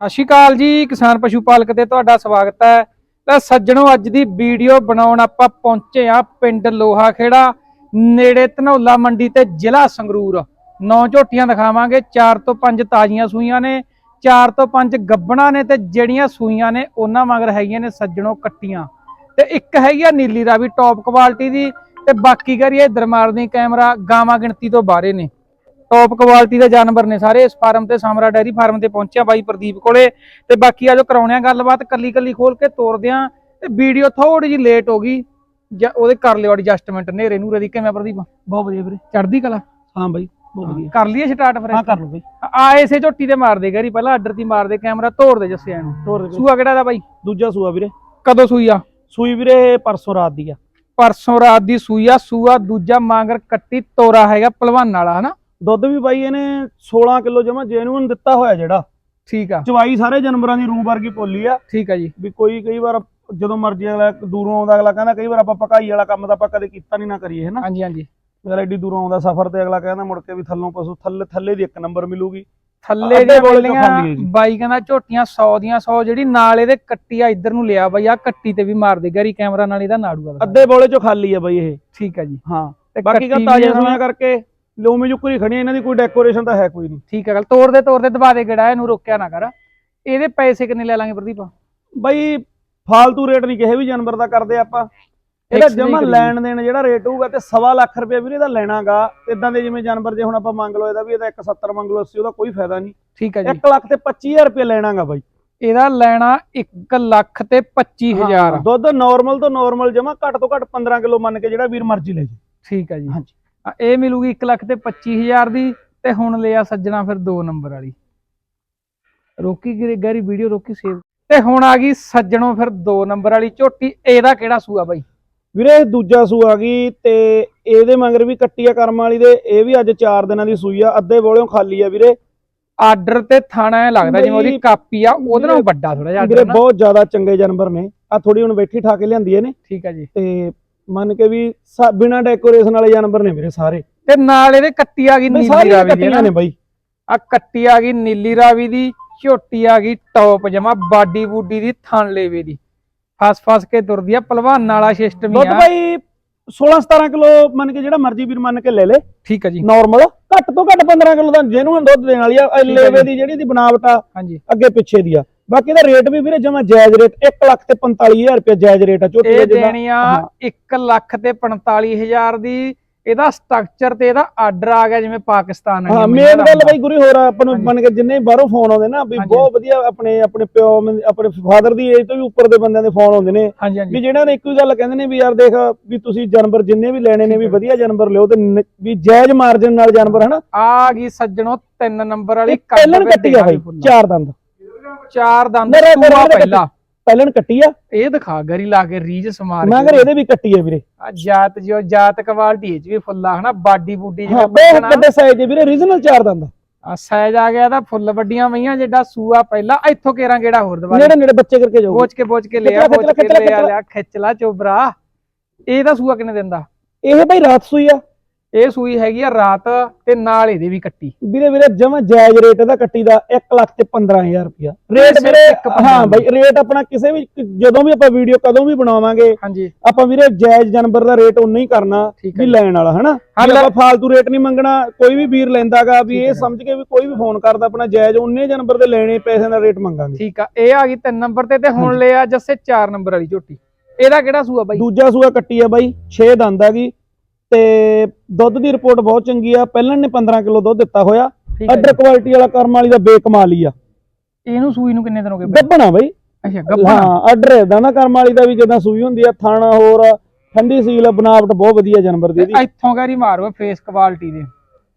ਸਤਿ ਸ਼੍ਰੀ ਅਕਾਲ ਜੀ, ਕਿਸਾਨ ਪਸ਼ੂ ਪਾਲਕ ਤੇ ਤੁਹਾਡਾ ਸਵਾਗਤ ਹੈ। ਤਾਂ ਸੱਜਣੋ, ਅੱਜ ਦੀ ਵੀਡੀਓ ਬਣਾਉਣ ਆਪਾਂ ਪਹੁੰਚੇ ਆ ਪਿੰਡ ਲੋਹਾ ਖੇੜਾ ਨੇੜੇ ਧਨੌਲਾ ਮੰਡੀ ਤੇ ਜ਼ਿਲ੍ਹਾ ਸੰਗਰੂਰ। ਨੌ ਝੋਟੀਆਂ ਦਿਖਾਵਾਂਗੇ 4 ਤੋਂ 5 ਤਾਜ਼ੀਆਂ ਸੂਈਆਂ ਨੇ 4 ਤੋਂ 5 ਗੱਬਣਾ ਨੇ ਤੇ ਜਿਹੜੀਆਂ ਸੂਈਆਂ ਨੇ ਉਹਨਾਂ ਮਗਰ ਹੈਗੀਆਂ ਨੇ ਸੱਜਣੋ ਕੱਟੀਆਂ। ਤੇ ਇੱਕ ਹੈਗੀ ਆ ਨੀਲੀ ਰਾਵੀ ਟੌਪ ਕੁਆਲਿਟੀ ਦੀ ਤੇ ਬਾਕੀ ਕਰੀਏ ਇਧਰ ਮਾਰਦੀ ਕੈਮਰਾ ਗਾਵਾਂ ਗਿਣਤੀ ਤੋਂ ਬਾਹਰੇ ਨੇ। ਟੌਪ ਕੁਆਲਿਟੀ ਦੇ ਜਾਨਵਰ ਨੇ ਸਾਰੇ। ਇਸ ਫਾਰਮ ਤੇ ਸਾਮਰਾ ਡੈਰੀ ਫਾਰਮ ਤੇ ਪਹੁੰਚਿਆ ਬਾਈ ਪ੍ਰਦੀਪ ਕੋਲੇ। ਤੇ ਬਾਕੀ ਆਜੋ ਕਰਾਉਣੇ ਆ ਗੱਲਬਾਤ ਕੱਲੀ ਕੱਲੀ ਖੋਲ ਕੇ ਤੋਰਦੇ ਆ। ਤੇ ਵੀਡੀਓ ਥੋੜੀ ਜੀ ਲੇਟ ਹੋ ਗਈ। ਜਾਂ ਉਹਦੇ ਕਰ ਲਿਓ ਐਡਜਸਟਮੈਂਟ ਨੇਰੇ ਨੂਰੇ ਦੀ। ਕਿਵੇਂ ਪ੍ਰਦੀਪ? ਬਹੁਤ ਵਧੀਆ ਵੀਰੇ। ਚੜਦੀ ਕਲਾ? ਹਾਂ ਬਾਈ ਬਹੁਤ ਵਧੀਆ। ਕਰ ਲਈਏ ਸਟਾਰਟ ਫਿਰ। ਹਾਂ ਕਰ ਲਓ ਬਾਈ। ਆ ਇਸੇ ਝੋਟੀ ਤੇ ਮਾਰਦੇ ਗਰੀ ਪਹਿਲਾਂ ਆਰਡਰ ਦੀ ਮਾਰਦੇ ਕੈਮਰਾ ਤੋੜ ਦੇ ਜੱਸਿਆ ਨੂੰ ਤੋਰ ਦੇ ਸੂਆ ਕਿਹੜਾ ਦਾ ਬਾਈ? ਦੂਜਾ ਸੂਆ ਵੀਰੇ। ਕਦੋਂ ਸੂਈ ਆ? ਸੂਈ ਵੀਰੇ ਪਰਸੋਂ ਰਾਤ ਦੀ ਆ। ਪਰਸੋਂ ਰਾਤ ਦੀ ਸੂਈ ਆ। ਸੂਆ ਦੂਜਾ ਮਾਂਗਰ ਕੱਟੀ ਤੋਰਾ ਹੈਗਾ ਪਹਿਲਵਾਨ ਵਾਲਾ ਹਨਾ? ਦੁੱਧ ਵੀ ਬਾਈ ਇਹਨੇ 16 ਕਿਲੋ ਜਮਾ ਜੈਨੂਨ ਦਿੱਤਾ ਹੋਇਆ ਜਿਹੜਾ। ਠੀਕ ਆ। ਚਵਾਈ ਸਾਰੇ ਜਾਨਵਰਾਂ ਦੀ ਰੂਹ ਵਰਗੀ ਪੋਲੀ ਆ। ਠੀਕ ਆ ਜੀ। ਵੀ ਕੋਈ ਕਈ ਵਾਰ ਜਦੋਂ ਮਰਜ਼ੀ ਅਗਲਾ ਦੂਰੋਂ ਆਉਂਦਾ ਅਗਲਾ ਕਹਿੰਦਾ ਕਈ ਵਾਰ ਆਪਾਂ ਪਕਾਈ ਵਾਲਾ ਕੰਮ ਤਾਂ ਆਪਾਂ ਕਦੇ ਕੀਤਾ ਨਹੀਂ ਨਾ ਕਰੀਏ ਹਨਾ? ਹਾਂਜੀ ਹਾਂਜੀ। ਅਗਲਾ ਐਡੀ ਦੂਰੋਂ ਆਉਂਦਾ ਸਫ਼ਰ ਤੇ ਅਗਲਾ ਕਹਿੰਦਾ ਮੁੜ ਕੇ ਵੀ ਥੱਲੋਂ ਪਸ਼ੂ ਥੱਲੇ ਥੱਲੇ ਦੀ ਇੱਕ ਨੰਬਰ ਮਿਲੂਗੀ। ਥੱਲੇ ਚੋਂ ਬੋਲੀਆਂ। ਬਾਈ ਕਹਿੰਦਾ ਝੋਟੀਆਂ 100 ਦੀਆਂ 100 ਜਿਹੜੀ ਨਾਲ ਇਹਦੇ ਕੱਟੀ ਆ ਇੱਧਰ ਨੂੰ ਲਿਆ ਬਾਈ ਆ ਕੱਟੀ ਤੇ ਵੀ ਮਾਰ ਦੇ ਗਰੀ ਕੈਮਰਾ ਨਾਲ ਇਹਦਾ ਨਾੜੂ ਆ ਅੱਧੇ ਬੋਲੇ ਚੋਂ ਖਾਲੀ ਆ ਬਾਈ ਇਹ। ਠੀਕ ਆ ਜੀ। ਹਾਂ ਬਾਕੀ ਕਾ ਇਹਨਾਂ- ਸੂਈਆਂ ਕਰਕੇ ਲੋਮੇ ਜੁਕਰੀ ਖੜੀਆਂ ਇਹਨਾਂ ਦੀ ਕੋਈ ਡੈਕੋਰੇਸ਼ਨ ਤਾਂ ਹੈ ਕੋਈ ਨਹੀਂ। ਠੀਕ ਆ ਗੱਲ ਤੋੜਦੇ ਤੋੜਦੇ ਦਬਾ ਦੇ ਗੜਾ ਇਹਨੂੰ ਰੋਕਿਆ ਨਾ ਕਰ। ਇਹਦੇ ਪੈਸੇ ਕਿੰਨੇ ਲੈ ਲਾਂਗੇ ਪ੍ਰਦੀਪ? ਬਾਈ ਫਾਲਤੂ ਰੇਟ ਨਹੀਂ ਕਿਸੇ ਵੀ ਜਾਨਵਰ ਦਾ ਕਰਦੇ ਆਪਾਂ। ਇਹਦਾ ਜਮਾ। ਲੈਣ ਦੇਣ ਜਿਹੜਾ ਰੇਟ ਹੋਊਗਾ ਤੇ ਸਵਾ ਲੱਖ ਰੁਪਏ ਵੀਰੇ ਇਹਦਾ ਲੈਣਾਗਾ। ਇਦਾਂ ਦੇ ਜਿਵੇਂ ਜਾਨਵਰ ਜੇ ਹੁਣ ਆਪਾਂ ਮੰਗ ਲਓ ਇਹਦਾ ਵੀ ਇਹਦਾ 170 ਮੰਗ ਲਓ 80 ਉਹਦਾ ਕੋਈ ਫਾਇਦਾ ਨਹੀਂ। ਠੀਕ ਆ ਜੀ। 1 ਲੱਖ ਤੇ 25000 ਰੁਪਏ ਲੈਣਾਗਾ ਬਾਈ। ਇਹਦਾ ਲੈਣਾ 1 ਲੱਖ ਤੇ 25000 ਹਾਂ, ਦੁੱਧ ਨਾਰਮਲ ਤੋਂ ਨਾਰਮਲ ਜਮਾ ਘੱਟ ਤੋਂ ਘੱਟ 15 ਕਿਲੋ ਮੰਨ ਕੇ ਜਿਹੜਾ ਵੀਰ ਮਰਜ਼ੀ ਲੈ ਜੇ। ਠੀਕ ਆ ਜੀ। ਹਾਂਜੀ। ਇਹ ਮਿਲੂਗੀ 1 ਲੱਖ ਤੇ 25000 ਦੀ ਤੇ ਹੁਣ ਲਿਆ ਸੱਜਣਾ ਫਿਰ 2 ਨੰਬਰ ਵਾਲੀ। ਰੋਕੀ ਗਿਰੇ ਗਰੀ ਵੀਡੀਓ ਰੋਕੀ ਸੇਵ। ਤੇ ਹੁਣ ਆ ਗਈ ਸੱਜਣੋਂ ਫਿਰ 2 ਨੰਬਰ ਵਾਲੀ ਝੋਟੀ। ਇਹਦਾ ਕਿਹੜਾ ਸੂਆ ਬਾਈ? ਵੀਰੇ ਦੂਜਾ ਸੂ ਆ ਗਈ ਤੇ ਇਹਦੇ ਮੰਗਰ ਵੀ ਕੱਟੀ ਆ ਕਰਮ ਵਾਲੀ ਦੇ ਇਹ ਵੀ ਅੱਜ 4 ਦਿਨਾਂ ਦੀ ਸੂਈ ਆ ਅੱਧੇ ਬੋਲਿਓ ਖਾਲੀ ਆ ਵੀਰੇ। ਆਰਡਰ ਤੇ ਥਾਣਾ ਐ ਲੱਗਦਾ ਜਿਵੇਂ ਉਹਦੀ ਕਾਪੀ ਆ ਉਹਦੇ ਨਾਲੋਂ ਵੱਡਾ ਥੋੜਾ ਜਿਹਾ ਵੀਰੇ ਬਹੁਤ ਜ਼ਿਆਦਾ ਚੰਗੇ ਜਾਨਵਰ ਨੇ ਆ ਥੋੜੀ ਹੁਣ ਬੈਠੀ ਠਾ ਕੇ ਲਿਆਂਦੀ ਇਹਨੇ। ਠੀਕ ਆ ਜੀ। ਤੇ ਮੰਨ ਕੇ ਵੀ ਸਾ- ਬਿਨਾਂ ਡੈਕੋਰੇਸ਼ਨ ਵਾਲੇ ਜਾਨਵਰ ਨੇ ਵੀਰੇ ਸਾਰੇ। ਤੇ ਨਾਲ ਇਹਦੇ ਕੱਟੀ ਆ ਗਈ ਬਈ ਨੀਲੀ ਸਾਰੀਆਂ ਰਾਵੀ ਦੀ ਕੱਟੀਆਂ ਨੇ ਬਾਈ। ਆ ਕੱਟੀ ਆ ਗਈ ਨੀਲੀ ਰਾਵੀ ਦੀ ਝੋਟੀ ਆ ਗਈ ਟੌਪ ਜਮਾ ਬਾਡੀ ਬੂਡੀ ਦੀ ਥਣ ਲੇਵੇ ਦੀ। ਫਸ ਫਸ ਕੇ ਤੁਰਦੀ ਆ ਪਹਿਲਵਾਨ ਵਾਲਾ ਸਿਸਟਮ ਹੀ ਦੁੱਧ ਆ। ਬਾਈ 16 17 ਕਿਲੋ ਮੰਨ ਕੇ ਜਿਹੜਾ ਮਰਜ਼ੀ ਵੀਰ ਮੰਨ ਕੇ ਲੈ ਲੇ। ਠੀਕ ਆ ਜੀ। ਨਾਰਮਲ ਘੱਟ ਤੋਂ ਘੱਟ 15 ਕਿਲੋ ਦਾ ਜੈਨੂਨ ਦੁੱਧ ਦੇਣ ਵਾਲੀ ਆ। ਇਹ ਠੀਕ ਆ ਲੇਵੇ। ਦੀ ਜਿਹੜੀ ਦੀ ਬਨਾਵਟ ਆ ਹਾਂਜੀ। ਅੱਗੇ ਪਿੱਛੇ ਦੀ ਆ। ਬਾਕੀ ਇਹਦਾ ਰੇਟ ਵੀ ਵੀਰੇ ਜਮਾ ਜਾਇਜ਼ ਰੇਟ 1 ਲੱਖ ਤੇ 45000 ਰੁਪਏ ਜਾਇਜ਼ ਰੇਟ ਆ ਦਾ ਇਹ ਦੇਣੀ ਆ ਹਾਂ। 1 ਲੱਖ ਤੇ 45000 ਦੀ ਇਹਦਾ ਸਟਰਕਚਰ ਤੇ ਇਹਦਾ ਆਰਡਰ ਆ ਗਿਆ ਜਿਵੇਂ ਪਾਕਿਸਤਾਨ ਵਾਲੀਆਂ ਹਾਂ ਮੇਨ ਦਾ ਗੱਲ। ਬਈ ਗੁਰੀ ਹੋਰ ਆ, ਆਪਾਂ ਨੂੰ। ਮੰਨ ਕੇ ਜਿੰਨੇ ਬਾਹਰੋਂ ਫੋਨ ਆਉਂਦੇ ਨਾ ਵੀ। ਬਹੁਤ ਵਧੀਆ ਆਪਣੇ ਆਪਣੇ ਪਿਓ ਆਪਣੇ ਫਾਦਰ ਦੀ ਏਜ ਤੋਂ ਵੀ ਉੱਪਰ ਦੇ ਬੰਦਿਆਂ ਦੇ ਫੋਨ ਆਉਂਦੇ ਨੇ ਵੀ ਜਿਹੜਾ ਨੇ ਇੱਕੋ ਹੀ ਗੱਲ ਕਹਿੰਦੇ ਨੇ ਵੀ ਯਾਰ ਦੇਖ ਵੀ ਤੁਸੀਂ ਜਾਨਵਰ ਜਿੰਨੇ ਵੀ ਲੈਣੇ ਨੇ ਵੀ। ਵਧੀਆ ਜਾਨਵਰ ਲਿਓ ਤੇ ਵੀ ਜਾਇਜ਼ ਮਾਰਜਨ ਨਾਲ ਜਾਨਵਰ ਹਨਾ ਆ ਗਈ ਸੱਜਣੋ 3 ਨੰਬਰ ਵਾਲੀ ਕੱਦ ਕੱਟੀ ਆ ਬਾਈ। ਚਾਰ ਦੰਦ ਚਾਰ ਦੰਦ ਮੇਰੇ- ਮੇਰੇ- ਸੂਆ ਮੇਰੇ ਪਹਿਲਾ। ਪਹਿਲਣ ਕੱਟੀ ਆ। ਇਹ ਦਿਖਾ ਗਰੀ ਲਾ ਕੇ ਰੀਜ ਸਮਾਰ ਮੈਂ ਕਿਹਾ ਇਹਦੇ ਵੀ ਕੱਟੀ ਆ ਵੀਰੇ। ਆ ਜਾਤ ਜੋ ਜਾਤ ਕੁਆਲਿਟੀ ਇਹ ਚ ਵੀ ਫੁੱਲਾ ਹਨਾ? ਬਾਡੀ ਬੂਡੀ ਹਾਂ ਬਹੁਤ ਵੱਡੇ ਸਾਈਜ਼ ਦੇ ਵੀਰੇ ਰੀਜਨਲ ਚਾਰ ਦੰਦ। ਆ ਸਾਈਜ਼ ਆ ਗਿਆ ਤਾਂ ਫੁੱਲ ਵੱਡੀਆਂ ਮਈਆਂ ਜਿਹੜਾ ਸੂਆ ਪਹਿਲਾ ਇੱਥੋਂ ਕੇਰਾਂ ਕਿਹੜਾ ਹੋਰ ਦਵਾ ਨੇੜੇ ਨੇੜੇ ਬੱਚੇ ਕਰਕੇ ਜਾਊ ਬੋਚ ਕੇ ਬੋਚ ਕੇ ਲਿਆ ਬੋਚ ਕੇ ਲਿਆ ਖਿੱਚ ਲਾ। ਲਿਆ ਖਿੱਚ ਲਾ ਚੋਬਰਾ। ਇਹਦਾ ਸੂਆ ਕਿੰਨੇ ਦਿੰਦਾ? ਇਹ ਭਾਈ ਰਾਤ ਸੂਈ ਆ। ਇਹ ਸੂਈ ਹੈਗੀ ਆ ਰਾਤ ਤੇ ਨਾਲ ਇਹਦੇ ਵੀ ਕੱਟੀ। ਵੀਰੇ ਵੀਰੇ ਜਮਾ ਜਾਇਜ਼ ਰੇਟ ਇਹਦਾ ਕੱਟੀ ਦਾ 1 ਲੱਖ ਤੇ 15000 ਰੁਪਇਆ। ਰੇਟ ਵੀਰੇ ਹਾਂ ਬਾਈ ਰੇਟ ਆਪਣਾ ਕਿਸੇ ਵੀ ਜਦੋਂ ਵੀ ਆਪਾਂ ਵੀਡੀਓ ਕਦੋਂ ਵੀ ਬਣਾਵਾਂਗੇ ਹਾਂਜੀ। ਆਪਾਂ ਵੀਰੇ ਜਾਇਜ਼ ਜਾਨਵਰ ਦਾ ਰੇਟ ਉਨਾ ਹੀ ਕਰਨਾ ਵੀ ਲੈਣ ਵਾਲਾ ਹਨਾ? ਆਪਾਂ ਫਾਲਤੂ ਰੇਟ ਨਹੀਂ ਮੰਗਣਾ ਕੋਈ ਵੀ ਵੀਰ ਲੈਂਦਾਗਾ ਵੀ ਇਹ। ਸਮਝ ਕੇ ਵੀ ਕੋਈ ਵੀ ਫੋਨ ਕਰਦਾ ਆਪਣਾ ਜਾਇਜ਼ ਉਨੇ ਜਾਨਵਰ ਦੇ ਲੈਣੇ ਪੈਸੇ ਦਾ ਰੇਟ ਮੰਗਾਂਗੇ। ਠੀਕ ਆ ਇਹ ਆ ਗਈ 3 ਨੰਬਰ ਤੇ ਤੇ ਹੁਣ। ਲਿਆ ਜੱਸੇ 4 ਨੰਬਰ ਵਾਲੀ ਝੋਟੀ। ਇਹਦਾ ਕਿਹੜਾ ਸੂਆ ਬਾਈ? ਦੂਜਾ ਸੂਆ ਕੱਟੀ ਆ ਬਾਈ 6 ਦੰਦ ਹੈਗੀ ਤੇ ਦੁੱਧ ਦੀ ਰਿਪੋਰਟ ਬਹੁਤ ਚੰਗੀ ਆ। ਪਹਿਲਾਂ ਨੇ 15 ਕਿਲੋ ਦੁੱਧ ਦਿੱਤਾ ਹੋਇਆ। ਠੀਕ ਆ ਅਦਰ ਕੁਆਲਿਟੀ ਵਾਲਾ ਕਰਮ ਵਾਲੀ ਦਾ ਬੇਕਮਾਲ ਹੀ ਆ। ਇਹਨੂੰ ਸੂਈ ਨੂੰ ਕਿੰਨੇ ਦਿਨ ਹੋ ਗਏ? ਬਾਈ? ਗੱਬਣਾ ਬਾਈ। ਅੱਛਾ ਗੱਬਾ ਹਾਂ ਆਰਡਰ ਦਾ ਨਾ ਕਰਮ ਵਾਲੀ ਦਾ ਵੀ ਜਿੱਦਾਂ ਸੂਈ ਹੁੰਦੀ ਆ ਥਾਣਾ ਹੋਰ ਠੰਡੀ ਸੀਲ ਬਣਾਵਟ ਬਹੁਤ ਵਧੀਆ ਜਾਨਵਰ ਦੀ ਇਹਦੀ। ਇੱਥੋਂ ਕਰੀ ਮਾਰੋ ਫੇਸ ਕੁਆਲਿਟੀ ਦੇ।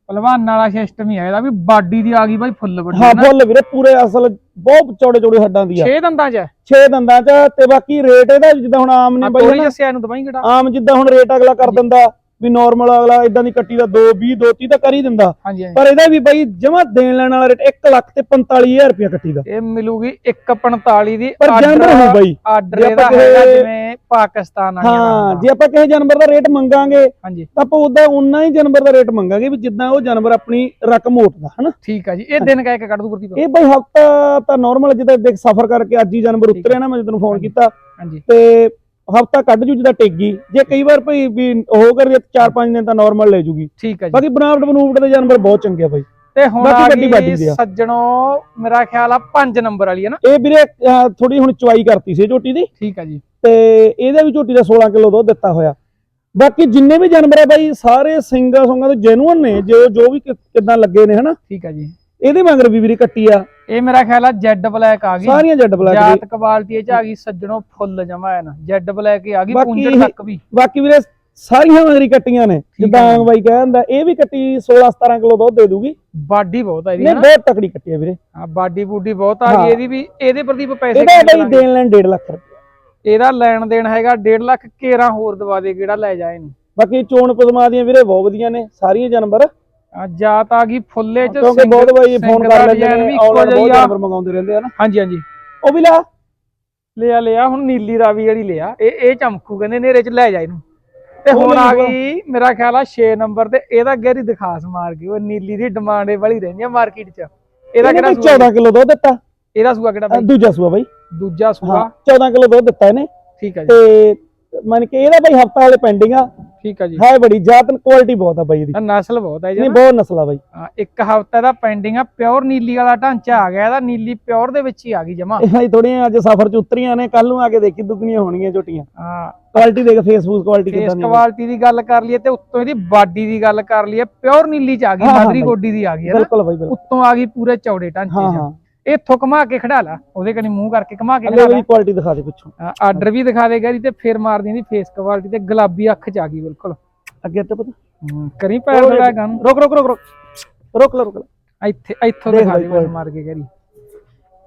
ਪਹਿਲਵਾਨ ਵਾਲਾ ਸਿਸਟਮ ਹੀ ਆ ਇਹਦਾ ਵੀ ਬਾਡੀ ਦੀ ਆ ਗਈ ਬਾਈ ਫੁੱਲ ਵੱਡੀ ਹਾਂ ਫੁੱਲ ਵੀਰੇ ਪੂਰੇ ਅਸਲ ਬਹੁਤ ਚੌੜੇ ਚੌੜੇ ਹੱਡਾਂ ਦੀ ਆ। 6 ਦੰਦਾਂ ਚ 6 ਦੰਦਾਂ ਚ ਤੇ ਬਾਕੀ ਰੇਟ ਇਹਦਾ ਜਿੱਦਾਂ ਹੁਣ ਆਮ ਨੇ ਬਾਈ ਥੋੜੀ ਹਨਾ, ਜੱਸਿਆ ਇਹਨੂੰ ਦਵਾਈ ਕਿਹੜਾ? ਆਮ ਜਿੱਦਾਂ ਹੁਣ ਰੇਟ ਅਗਲਾ ਕਰ ਦਿੰਦਾ। ਵੀ ਨਾਰਮਲ ਅਗਲਾ ਇਦਾਂ ਦੀ ਕੱਟੀ ਦਾ 2 20 2 30 ਤਾਂ ਕਰ ਹੀ ਦਿੰਦਾ। ਹਾਂਜੀ ਹਾਂਜੀ। ਪਰ ਇਹਦਾ ਵੀ ਬਾਈ ਜਮਾ ਦੇਣ ਲੈਣ ਵਾਲਾ ਰੇਟ 1 ਲੱਖ ਤੇ 45000 ਰੁਪਇਆ ਕੱਟੀ ਦਾ। ਇਹ ਮਿਲੂਗੀ 145 ਦੀ ਪਰ ਜਾਨਵਰ ਹੋ ਬਾਈ। ਆਰਡਰ ਇਹਦਾ ਹੈਗਾ ਜਿਵੇਂ ਪਾਕਿਸਤਾਨ ਵਾਲੀਆਂ ਦਾ। ਹਾਂ। ਜੇ ਆਪਾਂ ਕਿਸੇ ਜਾਨਵਰ ਦਾ ਰੇਟ ਮੰਗਾਂਗੇ ਤਾਂ ਆਪਾਂ ਉਦਾਂ ਉਨਾ ਹੀ ਜਾਨਵਰ ਦਾ ਰੇਟ ਮੰਗਾਂਗੇ ਵੀ ਜਿੱਦਾਂ ਉਹ ਜਾਨਵਰ ਆਪਣੀ ਰਕਮ ਉੱਠਦਾ ਹਨਾ? ਠੀਕ ਆ ਜੀ ਇਹ ਦਿਨ ਕੇ ਕੱਢ ਦੂ ਗੁਰਦੀਪ ਇਹ ਬਾਈ ਹਫਤਾ ਤਾਂ ਨਾਰਮਲ ਜਿੱਦਾਂ ਦੇਖ ਸਫਰ ਕਰਕੇ ਅੱਜ ਹੀ ਜਾਨਵਰ ਉਤਰਿਆ ਨਾ ਮੈਂ ਤੈਨੂੰ ਫੋਨ। ਕੀਤਾ। ਹਾਂਜੀ। ਤੇ ਹਫਤਾ ਕੱਢ ਜੂ ਜਿੱਦਾਂ ਟਿੱਗੀ ਜੇ ਕਈ ਵਾਰ ਭਈ ਵੀ ਹੋ ਕਰ ਜੇ 4-5 ਦਿਨ ਤਾਂ ਨਾਰਮਲ ਲੈ ਜੂਗੀ। ਠੀਕ ਜੀ। ਬਾਕੀ ਬਨਾਵਟ ਬਨੂਵਟ ਦੇ ਜਾਨਵਰ ਬਹੁਤ ਚੰਗੇ ਆ ਬਾਈ ਤੇ ਹੁਣ ਆ ਗਈ। ਸੱਜਣੋ ਮੇਰਾ ਖਿਆਲ ਆ 5 ਨੰਬਰ ਵਾਲੀ ਹੈ ਨਾ? ਇਹ ਵੀਰੇ ਥੋੜੀ ਹੁਣ ਚੁਆਈ ਕਰਤੀ ਸੀ ਝੋਟੀ ਦੀ। ਠੀਕ ਆ ਜੀ। ਤੇ ਇਹਦੇ ਵੀ ਝੋਟੀ ਦਾ 16 ਕਿਲੋ ਦੁੱਧ ਦਿੱਤਾ ਹੋਇਆ। ਬਾਕੀ ਜਿੰਨੇ ਵੀ ਜਾਨਵਰ ਆ ਬਾਈ ਸਾਰੇ ਸਿੰਗਲ ਸੰਗਾਂ ਤੋਂ ਜੈਨੂਅਨ ਨੇ ਜੋ ਜੋ ਵੀ ਕਿੱਦਾਂ ਲੱਗੇ ਨੇ ਹਨਾ? ਠੀਕ ਆ ਜੀ। ਇਹਦੇ ਮਗਰ ਵੀ ਵੀਰੇ ਕੱਟੀ ਆ। ਇਹ ਮੇਰਾ ਖਿਆਲ ਆ ਜੈਡ ਬਲੈਕ ਆ ਗਈ। ਸਾਰੀਆਂ ਜੈਡ ਬਲੈਕ ਜਾਤ ਕੁਆਲਿਟੀ ਇਹ ਚ ਆ ਗਈ ਸੱਜਣੋ ਫੁੱਲ ਜਮਾ ਹੈ ਨਾ ਜੈਡ ਬਲੈਕ ਹੀ ਆ ਗਈ ਪੁੰਜੜ ਤੱਕ ਵੀ। ਬਾਕੀ ਵੀਰੇ ਸਾਰੀਆਂ ਮਗਰੀ ਕੱਟੀਆਂ ਨੇ। ਜਿੱਦਾਂ। ਆਂਗ ਬਾਈ ਕਹਿੰਦਾ ਇਹ ਵੀ ਕੱਟੀ 16 17 ਕਿਲੋ ਦੁੱਧ ਦੇ ਦੂਗੀ। ਬਾਡੀ ਬਹੁਤ ਆ ਇਹਦੀ ਨਹੀਂ ਨਾ ਬਹੁਤ ਤਕੜੀ ਕੱਟੀ ਆ ਵੀਰੇ। ਹਾਂ ਬਾਡੀ ਬੂਡੀ ਬਹੁਤ ਆ। ਗਈ ਇਹਦੀ ਵੀ ਇਹਦੇ ਪ੍ਰਦੀਪ ਪੈਸੇ ਇਹਦਾ ਬਾਈ? ਦੇਣ ਲੈਣ 1.5 ਲੱਖ ਰੁਪਏ। ਇਹਦਾ ਲੈਣ ਦੇਣ ਹੈਗਾ 1.5 ਲੱਖ ਕੇਰਾ ਹੋਰ ਦਵਾ ਦੇ ਕਿਹੜਾ ਲੈ ਜਾ ਇਹਨੂੰ। ਬਾਕੀ ਚੋਣ ਪਸਮਾ ਦੀਆਂ ਵੀਰੇ ਬਹੁਤ ਵਧੀਆ ਨੇ ਸਾਰੀਆਂ ਜਾਨਵਰ। ਜਾਤ ਆ ਗਈ ਫੁੱਲੇ ਚ ਕਿਉਂਕਿ ਬਹੁਤ ਬਾਈ ਸਿੰਘ ਫੋਨ ਕਰ ਲੈਂਦੇ ਨੇ ਆਨਲਾਈਨ ਬਹੁਤ ਜਾਨਵਰ ਮੰਗਾਉਂਦੇ ਰਹਿੰਦੇ ਆ ਨਾ। ਹਾਂਜੀ ਹਾਂਜੀ। ਉਹ ਵੀ ਲਾ। ਲਿਆ ਲਿਆ ਹੁਣ ਨੀਲੀ ਰਾਵੀ ਜਿਹੜੀ ਲਿਆ ਇਹ ਇਹ ਚਮਕੂ ਕਹਿੰਦੇ ਨੇਰੇ ਚ ਲੈ ਜਾ ਇਹਨੂੰ। ਤੇ ਹੁਣ ਆ ਗਈ ਮੇਰਾ ਖਿਆਲ ਆ 6 ਨੰਬਰ ਤੇ ਇਹਦਾ ਗਹਿਰੀ ਦਿਖਾਸ ਮਾਰ ਗਈ ਉਹ ਨੀਲੀ ਦੀ ਡਿਮਾਂਡ ਵਾਲੀ ਰਹਿੰਦੀ ਆ ਮਾਰਕੀਟ 'ਚ। ਇਹਦਾ ਕਿਹੜਾ ਬਾਈ ਸੂਆ? 14 ਕਿਲੋ ਦੁੱਧ ਦਿੱਤਾ। ਇਹਦਾ ਸੂਆ ਕਿਹੜਾ ਬਾਈ? ਦੂਜਾ ਸੂਆ ਬਾਈ। ਦੂਜਾ ਸੂਆ। 14 ਕਿਲੋ ਦੁੱਧ ਦਿੱਤਾ ਇਹਨੇ। ਠੀਕ ਆ ਜੀ। ਤੇ ਮੰਨ ਕੇ ਇਹਦਾ ਬਾਈ ਹਫਤਾ ਵਾਲੇ ਪੈਂਡਿੰਗ ਆ। ਠੀਕ ਆ ਜੀ। ਹੈ ਬੜੀ ਜਾਤ ਕੁਆਲਿਟੀ ਬਹੁਤ ਆ ਬਾਈ ਇਹਦੀ। ਆ ਨਸਲ ਬਹੁਤ ਹੈ ਜੀ ਨਹੀਂ। ਬਹੁਤ ਨਸਲ ਆ ਬਾਈ। ਹਾਂ, ਇੱਕ ਹਫਤਾ ਦਾ ਪੈਂਡਿੰਗ ਆ ਪਿਓਰ ਨੀਲੀ ਵਾਲਾ ਢਾਂਚਾ ਆ ਗਿਆ ਇਹਦਾ ਨੀਲੀ ਪਿਓਰ ਦੇ ਵਿੱਚ ਹੀ ਆ ਗਈ ਜਮਾ। ਇਹ ਥੋੜੀਆਂ ਅੱਜ ਸਫਰ ਚ ਉਤਰੀਆਂ ਨੇ ਕੱਲ ਨੂੰ ਆ ਕੇ ਦੇਖੀ ਦੁੱਗਣੀਆਂ ਹੋਣਗੀਆਂ ਝੋਟੀਆਂ। ਹਾਂ। ਕੁਆਲਿਟੀ ਦੇਖ ਫੇਸਬੁੱਕ ਕੁਆਲਿਟੀ ਕਿਦਾਂ ਦੀ ਆ। ਕੁਆਲਿਟੀ ਦੀ ਗੱਲ ਕਰ ਲਈਏ ਤੇ ਉੱਤੋਂ ਇਹਦੀ ਬਾਡੀ ਦੀ ਗੱਲ ਕਰ ਲਈਏ ਪਿਓਰ ਨੀਲੀ ਚ ਆ ਗਈ ਮਾਦਰੀ। ਗੋਡੀ ਦੀ ਆ ਗਈ ਹੈ ਨਾ। ਬਿਲਕੁਲ ਬਾਈ ਬਿਲਕੁਲ। ਉੱਤੋਂ ਆ ਗਈ ਪੂਰੇ ਚੌੜੇ ਢਾਂਚੇ ਚ। ਹਾਂ। ਇੱਥੋਂ ਘੁਮਾ ਕੇ ਖੜਾ ਲਾ ਉਹਦੇ ਕਣੀ ਮੂੰਹ ਕਰਕੇ ਘੁਮਾ ਕੇ ਖੜਾ ਲਾ। ਕੁਆਲਿਟੀ ਦਿਖਾ ਦੇ ਪਿੱਛੋਂ। ਆਰਡਰ ਵੀ ਦਿਖਾ ਦੇਗਾ ਜੀ ਤੇ ਫਿਰ ਮਾਰ ਦਿੰਦੀ ਫੇਸ ਕੁਆਲਿਟੀ ਤੇ ਗੁਲਾਬੀ ਅੱਖ ਚ ਆ ਗਈ ਬਿਲਕੁਲ। ਅੱਗੇ ਤੇ ਪਤਾ? ਕਰੀ ਪੈਰ ਲਗਾ ਗਨ। ਰੁਕ ਰੁਕ ਰੁਕ ਰੁਕ। ਰੁਕ ਲੈ ਰੁਕ ਲੈ। ਇੱਥੇ ਇੱਥੋਂ ਦੇਖ ਦੇ। ਮਾਰ ਕੇ ਕਰੀ